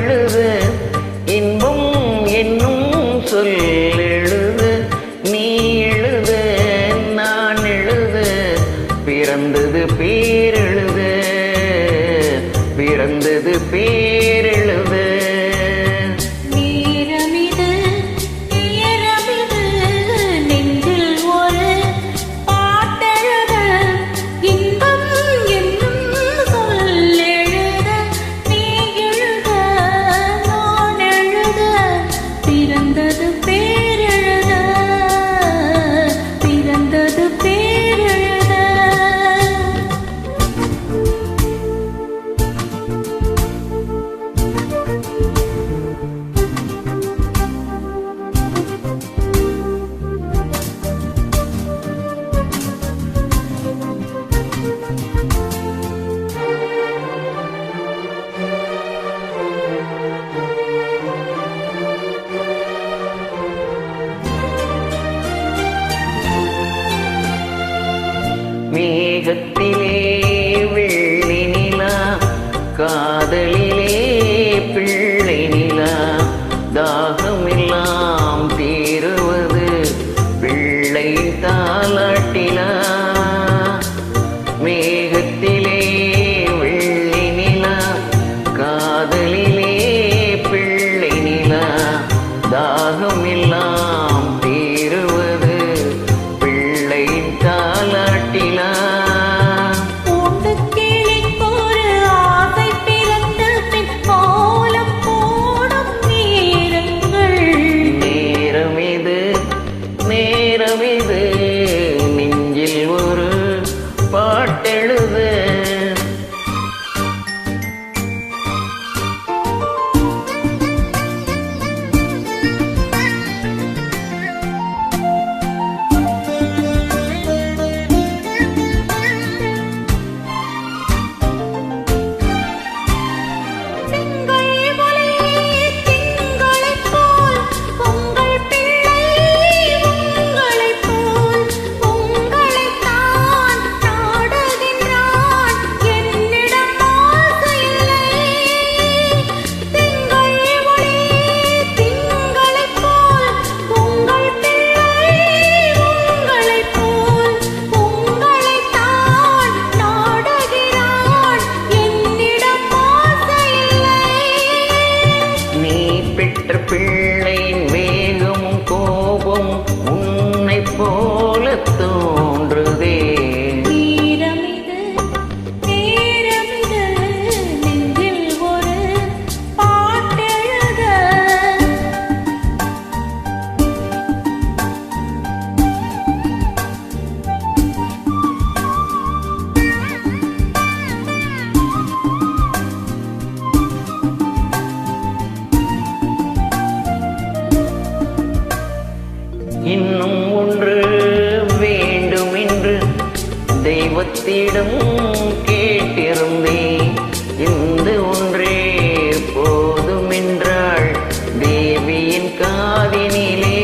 எழுவேன் தெய்வத்திடம் கேட்டிருந்தேன். இந்து ஒன்றே போதுமென்றாள். தேவியின் காதினிலே